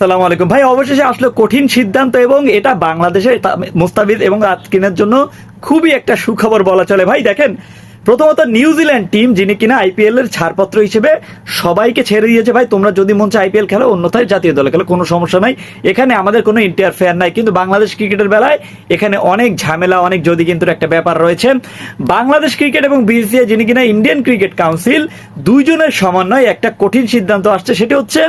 সালাম আলাইকুম। ভাই, অবশেষে আসলো কঠিন সিদ্ধান্ত এবং এটা বাংলাদেশের তা- মুস্তাফিজ এবং রাজকিনের জন্য খুবই একটা সুখবর বলা চলে। ভাই, দেখেন, প্রথমত নিউজিল্যান্ড টিম, যিনি কিনা আইপিএল এর ছাড়পত্র হিসেবে সবাইকে ছেড়ে দিয়েছে। ভাই, তোমরা যদি মন চায় আইপিএল খেলো, অন্যথায় জাতীয় দলে খেলো, কোনো সমস্যা নাই। এখানে আমাদের কোনো ইন্টারফেয়ার নাই। কিন্তু বাংলাদেশ ক্রিকেটের বেলায় এখানে অনেক ঝামেলা, অনেক যদি কিন্তু একটা ব্যাপার রয়েছে। বাংলাদেশ ক্রিকেট এবং বিসিসিআই, যিনি কিনা ইন্ডিয়ান ক্রিকেট কাউন্সিল দুইজনের সমন্বয়ে একটা কঠিন সিদ্ধান্ত আসছে। সেটি হচ্ছে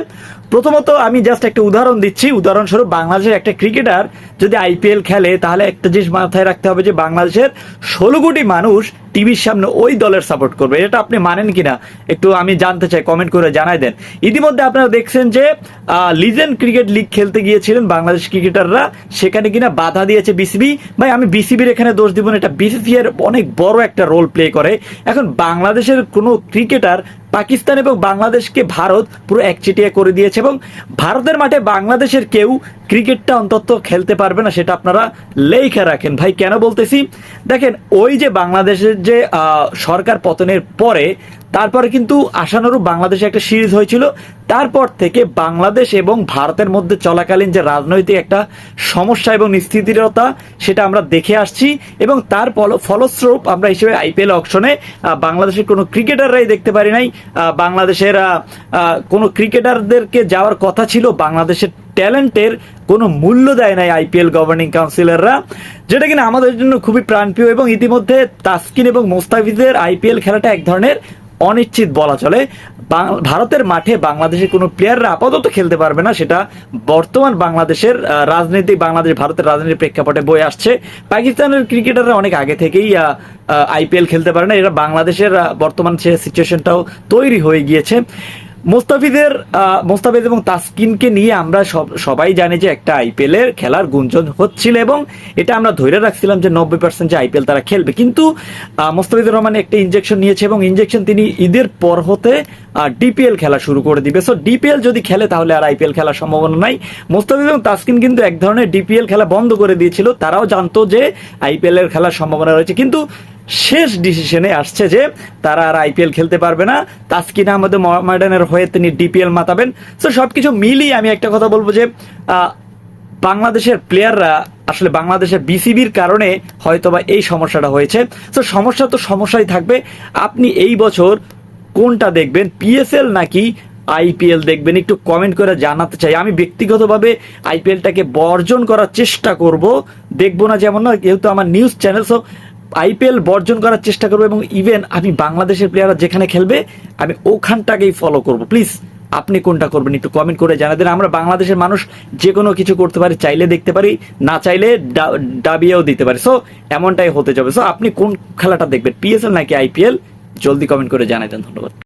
প্রথমত আমি জাস্ট একটা উদাহরণ দিচ্ছি। উদাহরণস্বরূপ বাংলাদেশের একটা ক্রিকেটার যদি আইপিএল খেলে, তাহলে একটা জিনিস মাথায় রাখতে হবে যে বাংলাদেশের ষোলো কোটি মানুষ টিভির সামনে ওই দলের সাপোর্ট করবে। এটা আপনি মানেন কিনা? একটু আমি জানতে চাই কমেন্ট করে জানাই দেন। ইতিমধ্যে আপনারা দেখছেন যে লিজেন্ড ক্রিকেট লিগ খেলতে গিয়েছিলেন বাংলাদেশ ক্রিকেটাররা সেখানে কিনা বাধা দিয়েছে বিসিবি ভাই, আমি বিসিবির এখানে দোষ দিব না। এটা বিসিসি এর অনেক বড় একটা রোল প্লে করে। এখন বাংলাদেশের কোনো ক্রিকেটার পাকিস্তান এবং বাংলাদেশকে ভারত পুরো একচেটিয়া করে দিয়েছে এবং ভারতের মাঠে বাংলাদেশের কেউ ক্রিকেটটা অন্তত খেলতে পারবে না, সেটা আপনারা লেখা রাখেন। ভাই, কেন বলতেছি? দেখেন, ওই যে বাংলাদেশের যে সরকার পতনের পরে তারপরে কিন্তু আশানুরূপ বাংলাদেশে একটা সিরিজ হয়েছিল। তারপর থেকে বাংলাদেশ এবং ভারতের মধ্যে চলাকালীন যে রাজনৈতিক একটা সমস্যা এবং স্থিতিরতা সেটা আমরা দেখে আসছি এবং তার ফল- ফলস্বরূপ আমরা হিসেবে আইপিএল অকশনে বাংলাদেশের কোনো ক্রিকেটাররাই দেখতে পারি নাই। বাংলাদেশের কোনো ক্রিকেটারদেরকে যাওয়ার কথা ছিল, বাংলাদেশের ট্যালেন্টের কোনো মূল্য দেয় নাই আইপিএল গভর্নিং কাউন্সিলররা, যেটা কিনা আমাদের জন্য খুবই প্রাণপ্রিয় এবং ইতিমধ্যে তাসকিন এবং মোস্তাফিজের আইপিএল খেলাটা এক ধরনের অনিশ্চিত বলা চলে। ভারতের মাঠে বাংলাদেশের কোনো প্লেয়াররা আপাতত খেলতে পারবে না, সেটা বর্তমান বাংলাদেশের রাজনীতি বাংলাদেশ ভারতের রাজনীতির প্রেক্ষাপটে বয়ে আসছে। পাকিস্তানের ক্রিকেটাররা অনেক আগে থেকেই আইপিএল খেলতে পারে না। এরা বাংলাদেশের বর্তমান সে সিচুয়েশনটাও তৈরি হয়ে গিয়েছে। মোস্তাফিজের আহ, মোস্তাফিজ এবং তাসকিনকে নিয়ে আমরা সব সবাই জানি যে একটা আইপিএল এর খেলার গুঞ্জন হচ্ছিল এবং এটা আমরা ধরে রাখছিলাম যে নব্বই পার্সেন্ট যে আইপিএল তারা খেলবে। কিন্তু আহ, মোস্তাফিজুর রহমান একটা ইনজেকশন নিয়েছে এবং ইনজেকশন তিনি ঈদের পর হতে ডিপিএল খেলা শুরু করে দিবে। সো ডিপিএল যদি খেলে তাহলে আর আইপিএল খেলার সম্ভাবনা নাই। মোস্তাফিজ এবং তাসকিন কিন্তু এক ধরনের ডিপিএল খেলা বন্ধ করে দিয়েছিল। তারাও জানতো যে আইপিএল এর খেলার সম্ভাবনা রয়েছে। কিন্তু শেষ ডিসিশনে আসছে যে তারা আর আইপিএল খেলতে পারবে না। তাসকিন আহমদ মডার্নের হয়ে তিনি ডিপিএল মাতাবেন। তো সবকিছু মিলিয়ে আমি একটা কথা বলব যে বাংলাদেশের প্লেয়াররা আসলে বাংলাদেশের বিসিবির কারণে হয়তোবা এই সমস্যাটা হয়েছে। তো সমস্যা তো সমস্যাই থাকবে। আপনি এই বছর কোনটা দেখবেন? পিএসএল নাকি আইপিএল দেখবেন? একটু কমেন্ট করে জানাতে চাই। আমি ব্যক্তিগতভাবে আইপিএলটাকে বর্জন করার চেষ্টা করব। দেখব না যেমন না, যেহেতু আমার নিউজ চ্যানেল আইপিএল বর্জন করার চেষ্টা করব এবং ইভেন আমি বাংলাদেশের প্লেয়াররা যেখানে খেলবে, আমি ওখানটাকেই ফলো করব। প্লিজ আপনি কোনটা করবেন একটু কমেন্ট করে জানা দেন। আমরা বাংলাদেশের মানুষ যে কোনো কিছু করতে পারি, চাইলে দেখতে পারি, না চাইলে ডাবিয়েও দিতে পারি। সো এমনটাই হতে যাবে। সো আপনি কোন খেলাটা দেখবেন পিএসএল নাকি আইপিএল জলদি কমেন্ট করে জানাই দেন। ধন্যবাদ।